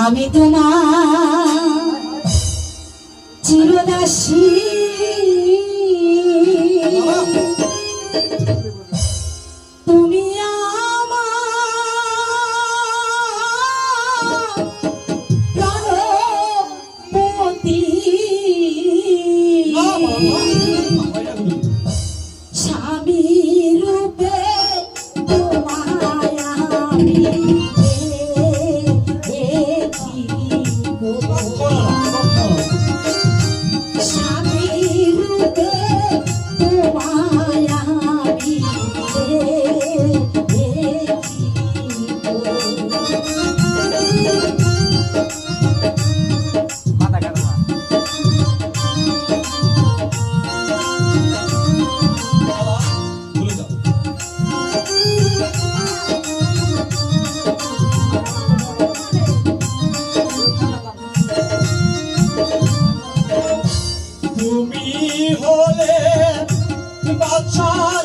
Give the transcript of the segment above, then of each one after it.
আমি তোমার চিরদাসী। তুমি হলে বাচ্চার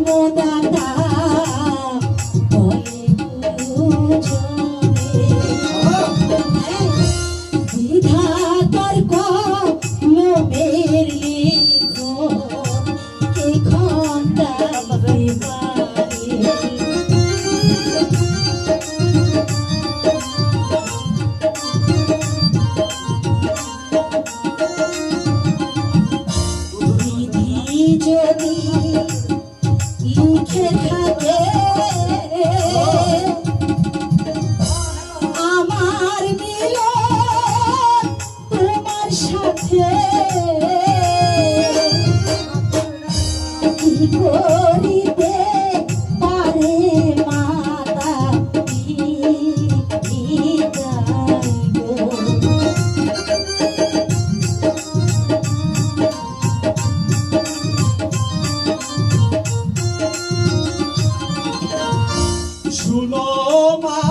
Oh! শুনো মা